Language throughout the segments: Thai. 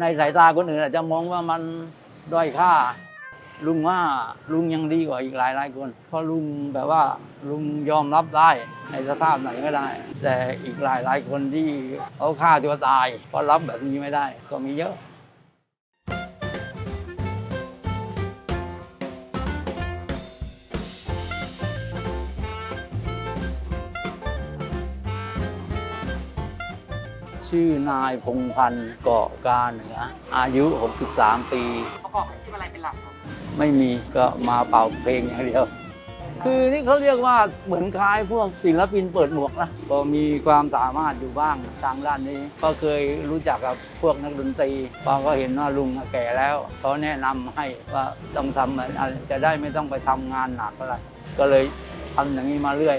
ในสายตาคนอื่นอาจจะมองว่ามันด้อยค่า ลุงว่าลุงยังดีกว่าอีกหลายหลายคน เพราะลุงแบบว่าลุงยอมรับได้ในสภาพไหนก็ได้ แต่อีกหลายหลายคนที่เขาฆ่าตัวตายเพราะรับแบบนี้ไม่ได้ ก็มีเยอะ ชื่อนายพงพันธ์เกาะกาเหนืออายุ 63 ปี ประกอบอาชีพอะไรเป็นหลักครับไม่มีก็มาเป่าเพลงอย่างเดียว คือนี่เขาเรียกว่าเหมือนคล้ายพวกศิลปินเปิดหมวกนะก็มีความสามารถอยู่บ้างทางด้านนี้ ก็เคยรู้จักกับพวกนักดนตรีพอก็เห็นว่าลุงแก่แล้วเขาแนะนำให้ว่าต้องทำอะไรจะได้ไม่ต้องไปทำงานหนักอะไรก็เลยทำอย่างนี้มาเรื่อย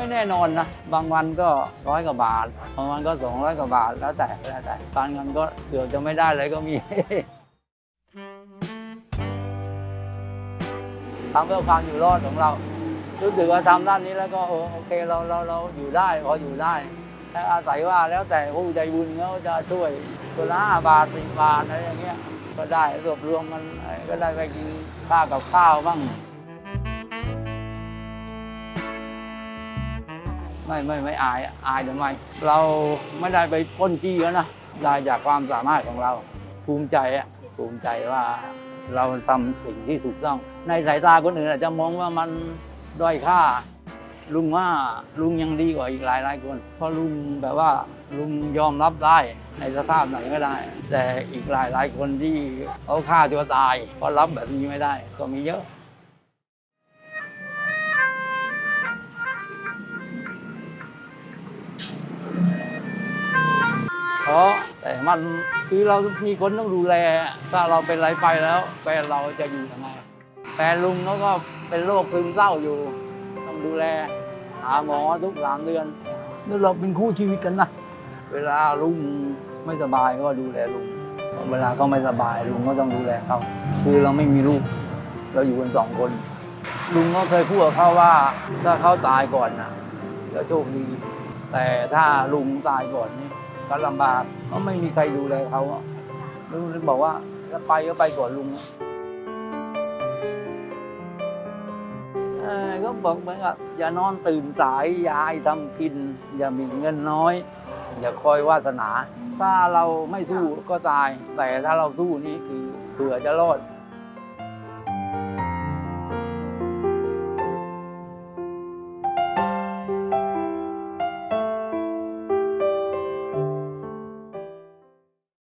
ไม่แน่นอนนะ บางวันก็ร้อยกว่าบาท บางวันก็สองร้อยกว่าบาท แล้วแต่แล้วแต่การเงินก็เดี๋ยวจะไม่ได้เลยก็มีทำเพื่อความอยู่รอดของเรา รู้สึกว่าทำด้านนี้แล้วก็โอเคเราเราเราอยู่ได้พออยู่ได้แต่อาศัยว่าแล้วแต่ผู้ใจบุญเขาจะช่วยคนละห้าบาทสิบบาทอะไรอย่างเงี้ย ก็ได้รวบรวมมันก็ได้ไปกินข้าวกับข้าวบ้าง ไม่ไม่ไม่อายอายทำไมเราไม่ได้ไปปล้นจี้เขานะได้จากความสามารถของเรา ภูมิใจอะภูมิใจว่าเราทำสิ่งที่ถูกต้อง ในสายตาคนอื่นอาจจะมองว่ามันด้อยค่า ลุงว่าลุงยังดีกว่าอีกหลายหลายคน เพราะลุงแบบว่าลุงยอมรับได้ในสภาพไหนก็ได้ แต่อีกหลายหลายคนที่เขาฆ่าตัวตายเพราะรับแบบนี้ไม่ได้ ก็มีเยอะ เพราะแต่มันคือเรามีคนต้องดูแล ถ้าเราเป็นอะไรไปแล้ว แฟนเราจะอยู่ยังไงแฟนลุงเขาก็เป็นโรคซึมเศร้าอยู่ ต้องดูแล หาหมอทุกสามเดือนนี่เราเป็นคู่ชีวิตกันนะเวลาลุงไม่สบายก็ดูแลลุงเวลาเขาไม่สบายลุงก็ต้องดูแลเขาคือเราไม่มีลูก เราอยู่กันสองคน ลุงก็เคยพูดกับเขาว่าถ้าเขาตายก่อนนะจะโชคดีแต่ถ้าลุงตายก่อนนี่ ก็ลำบากเพราะไม่มีใครดูแลเขาอะลุงเลยบอกว่าถ้าไปก็ไปก่อนลุงนะเออก็บอกเหมือนกับอย่านอนตื่นสายอยายทำกิน อย่ามีเงินน้อย อย่าคอยวาสนา ถ้าเราไม่สู้ก็ตาย แต่ถ้าเราสู้นี่คือเผื่อจะรอด